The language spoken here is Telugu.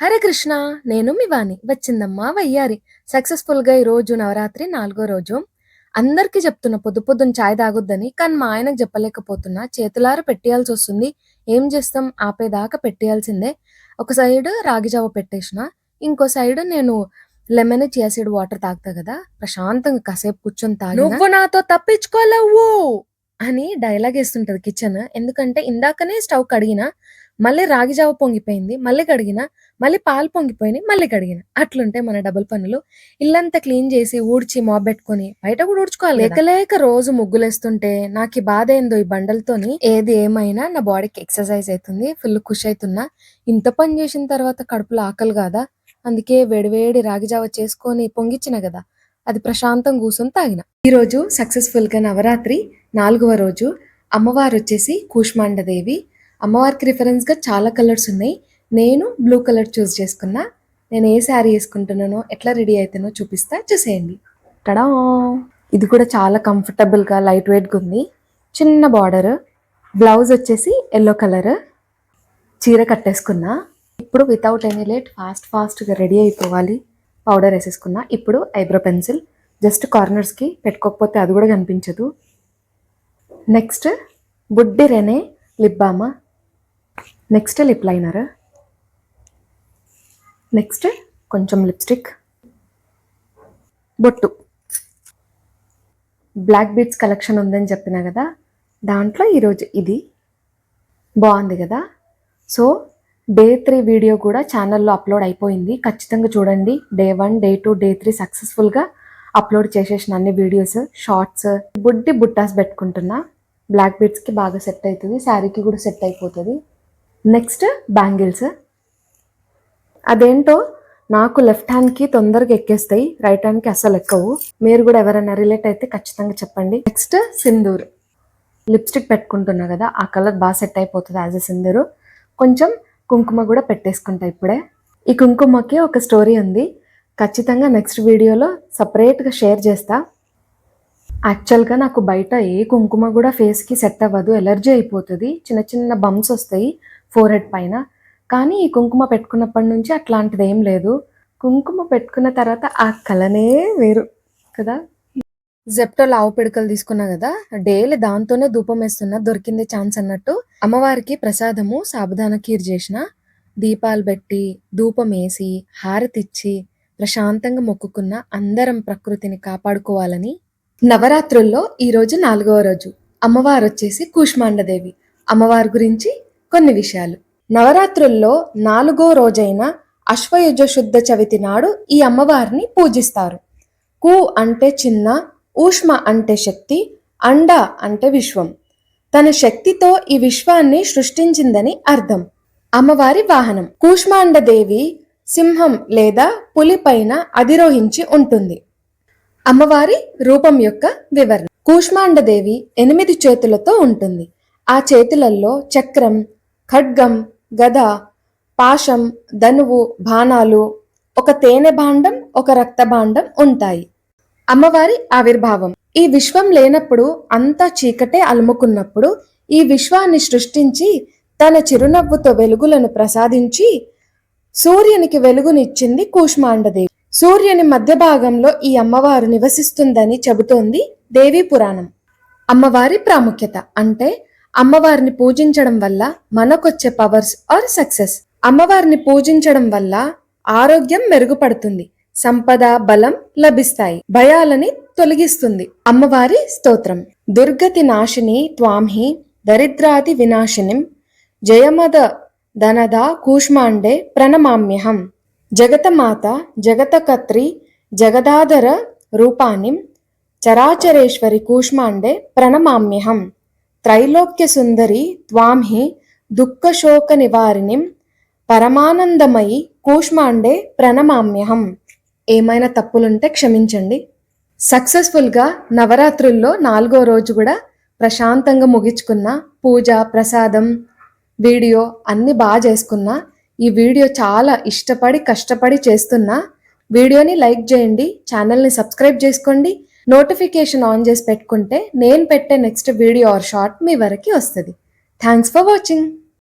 హరే కృష్ణ నేను మీ వాణి. వచ్చిందమ్మా వయ్యారి. సక్సెస్ఫుల్గా ఈ రోజు నవరాత్రి నాలుగో రోజు. అందరికీ చెప్తున్న పొద్దు పొద్దున్న చాయ్ తాగొద్దని కానీ మా ఆయనకు చెప్పలేకపోతున్నా. చేతులార పెట్టేయాల్సి వస్తుంది. ఏం చేస్తాం? ఆపేదాకా పెట్టేయాల్సిందే. ఒక సైడ్ రాగి జావ పెట్టేసిన ఇంకో సైడ్ నేను లెమన్ చియాసీడ్ వాటర్ తాగుతా కదా ప్రశాంతంగా కాసేపు కూర్చొని తాగి నువ్వు నాతో తప్పించుకోలేవు! అని డైలాగ్ వేస్తుంటది కిచెన్ ఎందుకంటే ఇందాకనే స్టవ్ కడిగిన మళ్ళీ రాగి జావ పొంగిపోయింది మళ్ళీ కడిగిన మళ్ళీ పాలు పొంగిపోయినాయి మళ్ళీ కడిగిన. అట్లుంటే మన డబుల్ పనులు. ఇల్లంతా క్లీన్ చేసి ఊడ్చి పెట్టుకొని బయట కూడా ఊడ్చుకోవాలి లేక లేక రోజు ముగ్గులేస్తుంటే నాకు ఈ బాధ ఏందో ఈ బండలతోని. ఏది ఏమైనా నా బాడీకి ఎక్సర్సైజ్ అవుతుంది ఫుల్ ఖుషి అవుతున్నా ఇంత పని చేసిన తర్వాత కడుపులో ఆకలి కాదా? అందుకే వేడివేడి రాగి జావ చేసుకొని పొంగిచ్చిన కదా. అది ప్రశాంతం కూర్చొని తాగిన. ఈ రోజు సక్సెస్ఫుల్గా నవరాత్రి నాలుగవ రోజు. అమ్మవారు వచ్చేసి కూష్మాండదేవి అమ్మవారికి రిఫరెన్స్గా చాలా కలర్స్ ఉన్నాయి. నేను బ్లూ కలర్ చూస్ చేసుకున్నా. నేను ఏ శారీ వేసుకుంటున్నానో ఎట్లా రెడీ అవుతానో చూపిస్తా. చూసేయండి. టడా ఇది కూడా చాలా కంఫర్టబుల్గా లైట్ వెయిట్గా ఉంది. చిన్న బార్డర్ బ్లౌజ్ వచ్చేసి ఎల్లో కలర్ చీర కట్టేసుకున్నా. ఇప్పుడు వితౌట్ ఎనీ లేట్ ఫాస్ట్ ఫాస్ట్గా రెడీ అయిపోవాలి. పౌడర్ వేసేసుకున్నా. ఇప్పుడు ఐబ్రో పెన్సిల్ జస్ట్ కార్నర్స్కి పెట్టుకోకపోతే అది కూడా కనిపించదు. నెక్స్ట్ బుడ్డి Rene lip next lip liner next కొంచెం లిప్స్టిక్ బొట్టు. బ్లాక్ బీట్స్ కలెక్షన్ ఉందని చెప్పిన కదా దాంట్లో ఈరోజు ఇది. బాగుంది కదా. సో డే త్రీ వీడియో కూడా ఛానల్లో అప్లోడ్ అయిపోయింది. ఖచ్చితంగా చూడండి. Day one day two day three సక్సెస్ఫుల్గా అప్లోడ్ చేసేసిన అన్ని వీడియోస్ షార్ట్స్ బుడ్డి బుట్టాస్ పెట్టుకుంటున్నా. బ్లాక్ బీట్స్కి బాగా సెట్ అవుతుంది. శారీకి కూడా సెట్ అయిపోతుంది. నెక్స్ట్ బ్యాంగిల్స్ అదేంటో నాకు లెఫ్ట్ హ్యాండ్కి తొందరగా ఎక్కేస్తాయి రైట్ హ్యాండ్కి అసలు ఎక్కవు. మీరు కూడా ఎవరైనా రిలేట్ అయితే ఖచ్చితంగా చెప్పండి. నెక్స్ట్ సింధూర్. లిప్స్టిక్ పెట్టుకుంటున్నా కదా ఆ కలర్ బాగా సెట్ అయిపోతుంది యాజ్ ఎ సింధూరు. కొంచెం కుంకుమ కూడా పెట్టేసుకుంటా ఇప్పుడే. ఈ కుంకుమకి ఒక స్టోరీ ఉంది. ఖచ్చితంగా నెక్స్ట్ వీడియోలో సపరేట్గా షేర్ చేస్తా. యాక్చువల్గా నాకు బయట ఏ కుంకుమ కూడా ఫేస్కి సెట్ అవ్వదు. ఎలర్జీ అయిపోతుంది. చిన్న చిన్న బంప్స్ వస్తాయి. ఫోర్ హెడ్ పైన. కానీ ఈ కుంకుమ పెట్టుకున్నప్పటి నుంచి అట్లాంటిది ఏం లేదు. కుంకుమ పెట్టుకున్న తర్వాత ఆ కలనే వేరు కదా? జెప్టోలో ఆవు పిడకలు తీసుకున్నా కదా డైలీ దాంతోనే ధూపం వేస్తున్నా దొరికింది ఛాన్స్ అన్నట్టు అమ్మవారికి ప్రసాదము సాబుదాన కీర్ చేసిన. దీపాలు పెట్టి ధూపం వేసి హారతిచ్చి ప్రశాంతంగా మొక్కుకున్న అందరం ప్రకృతిని కాపాడుకోవాలని నవరాత్రుల్లో ఈ రోజు నాలుగవ రోజు. అమ్మవారు వచ్చేసి కూష్మాండదేవి. అమ్మవారి గురించి కొన్ని విషయాలు. నవరాత్రుల్లో నాలుగో రోజైన అశ్వయుజ శుద్ధ చవితి నాడు ఈ అమ్మవారిని పూజిస్తారు. కు అంటే చిన్న ఊష్మ అంటే శక్తి అండ అంటే విశ్వం. తన శక్తితో ఈ విశ్వాన్ని సృష్టించిందని అర్థం. అమ్మవారి వాహనం. కూష్మాండదేవి సింహం లేదా పులి పైన అధిరోహించి ఉంటుంది. అమ్మవారి రూపం యొక్క వివరణ. కూష్మాండదేవి ఎనిమిది చేతులతో ఉంటుంది. ఆ చేతులలో చక్రం ఖడ్గం గద పాశం ధనువు బాణాలు ఒక తేనె భాండం ఒక రక్త భాండం ఉంటాయి. అమ్మవారి ఆవిర్భావం. ఈ విశ్వం లేనప్పుడు అంతా చీకటే అలుముకున్నప్పుడు ఈ విశ్వాన్ని సృష్టించి తన చిరునవ్వుతో వెలుగులను ప్రసాదించి సూర్యునికి వెలుగునిచ్చింది కూష్మాండదేవి. సూర్యుని మధ్య భాగంలో ఈ అమ్మవారు నివసిస్తుందని చెబుతోంది దేవీ పురాణం. అమ్మవారి ప్రాముఖ్యత అంటే అమ్మవారిని పూజించడం వల్ల మనకొచ్చే పవర్స్ ఆర్ సక్సెస్ అమ్మవారిని పూజించడం వల్ల ఆరోగ్యం మెరుగుపడుతుంది సంపద బలం లభిస్తాయి భయాలని తొలగిస్తుంది. అమ్మవారి స్తోత్రం. దుర్గతి నాశిని త్వాంహి దరిద్రాది వినాశినిం జయమద ధనద కూష్మాండే ప్రణమామ్యహం. జగతమాత జగతకత్రి జగదాధర రూపాణిం చరాచరేశ్వరి కూష్మాండే ప్రణమామ్యహం. త్రైలోక్య సుందరి త్వాం హి దుఃఖశోక నివారిణిం పరమానందమయి కూష్మాండే ప్రణమామ్యహం. ఏమైనా తప్పులుంటే క్షమించండి. సక్సెస్ఫుల్గా నవరాత్రుల్లో నాలుగో రోజు కూడా ప్రశాంతంగా ముగించుకున్న పూజ ప్రసాదం వీడియో అన్ని బాగా చేసుకున్నా ఈ వీడియో చాలా ఇష్టపడి కష్టపడి చేస్తున్నా వీడియోని లైక్ చేయండి ఛానల్ని సబ్స్క్రైబ్ చేసుకోండి నోటిఫికేషన్ ఆన్ చేసి పెట్టుకుంటే నేను పెట్టే నెక్స్ట్ వీడియో ఆర్ షార్ట్ మీ వరకు వస్తుంది. Thanks for watching